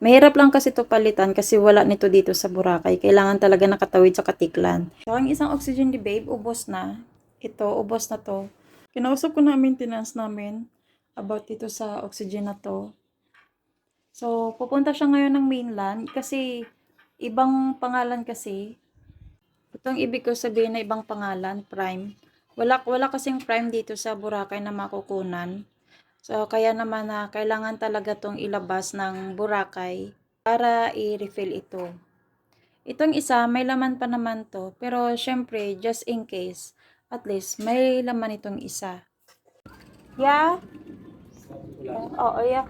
Mahirap lang kasi to palitan kasi wala nito dito sa Boracay. Kailangan talaga nakatawid sa Katiklan. So, ang isang oxygen ni babe, ubos na. Ito, ubos na to. Kinausap ko na ang maintenance namin about dito sa oxygen na to. So, pupunta siya ngayon ng mainland kasi ibang pangalan kasi. Itong ibig ko sabihin na ibang pangalan, prime. Wala, wala kasing prime dito sa Boracay na makukunan. So, kaya naman na kailangan talaga tong ilabas ng Boracay para i-refill ito. Itong isa, may laman pa naman to. Pero, syempre, just in case, at least, may laman itong isa. Yeah? Oo, yeah.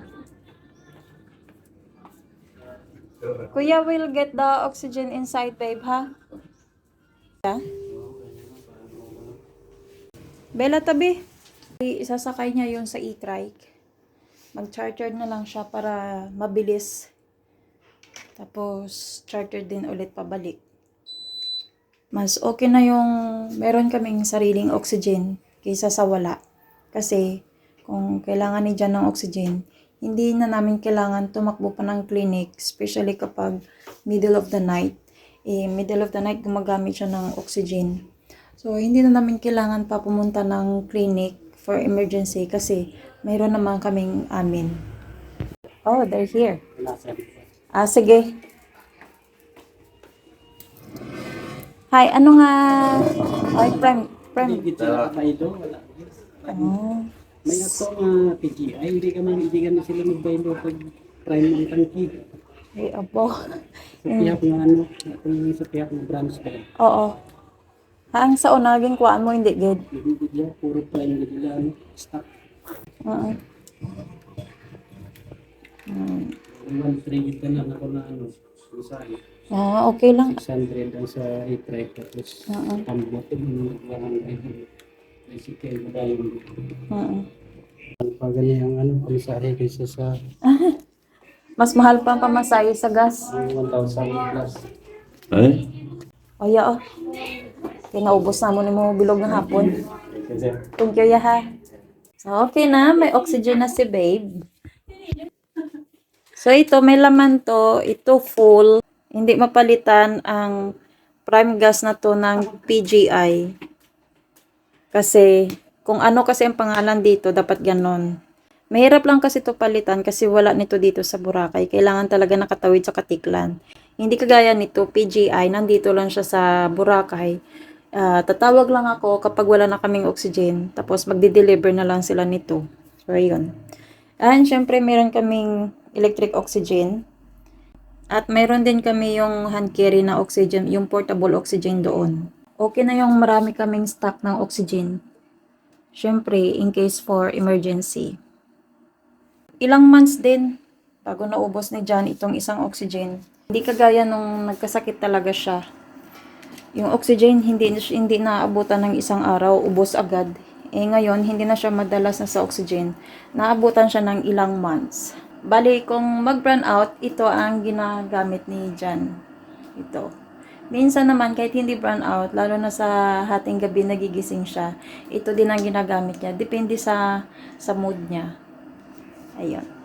Kuya will get the oxygen inside, babe, ha? Yeah? Bella, tabi. Isasakay niya yun sa e-trike. Mag-charter na lang siya para mabilis. Tapos, charter din ulit pabalik. Mas okay na yung meron kaming sariling oxygen kaysa sa wala. Kasi, kung kailangan ni Jan ng oxygen, hindi na namin kailangan tumakbo pa ng clinic, especially kapag middle of the night. Eh, middle of the night, gumagamit siya ng oxygen. So, hindi na namin kailangan pa pumunta ng clinic for emergency kasi mayroon naman kaming amin. Oh, they're here. Ah, sige. Hi, ano nga? Ay, Prem. Prem. Kita pa ito, wala. Oh. May ato nga PGI, hindi ka man, hindi ka na sila magbaylo pag prime ng tangki. Ay, opo. Sa pihak ng ano, sa pihak ng branch ka. Oo. Ang sa unaging kuhaan mo, hindi good. Hindi diya, puro na nila, ano, stock. Oo. Hmm. One trade ka na ako na ano, susahin. Ah, okay lang. 600 ang sa e-trike, tapos Oo. tambot, yung warang tricycle, dahil Oo. pag ganyan ang ano, pamasahe kaysa sa Mas mahal pa ang pamasahe sa gas. 1,000 plus. Ay? O, ya, oh. Kinaubos na mo ni mo bilog ng hapon. Thank you, yaha. So, okay na. May oxygen na si babe. So, ito, may laman to. Ito full. Hindi mapalitan ang prime gas na to ng PGI. Kasi, kung ano kasi ang pangalan dito, dapat ganon. Mahirap lang kasi to palitan kasi wala nito dito sa Boracay. Kailangan talaga nakatawid sa Katiklan. Hindi kagaya nito, PGI, nandito lang siya sa Boracay. Ah, tatawag lang ako kapag wala na kaming oxygen. Tapos magde-deliver na lang sila nito. So, ayun. And syempre, meron kaming electric oxygen. At meron din kami yung hand carry na oxygen, yung portable oxygen doon. Okay na yung marami kaming stock ng oxygen. Syempre, in case for emergency. Ilang months din bago naubos ni John itong isang oxygen. Hindi kagaya nung nagkasakit talaga siya. Yung oxygen hindi hindi naabutan ng isang araw, ubos agad. Eh ngayon, hindi na siya madalas na sa oxygen. Naabutan siya ng ilang months. Bali, kung mag-run out, ito ang ginagamit ni Jan. Ito. Minsan naman, kahit hindi brown out, lalo na sa hating gabi nagigising siya, ito din ang ginagamit niya. Depende sa, sa mood niya. Ayun.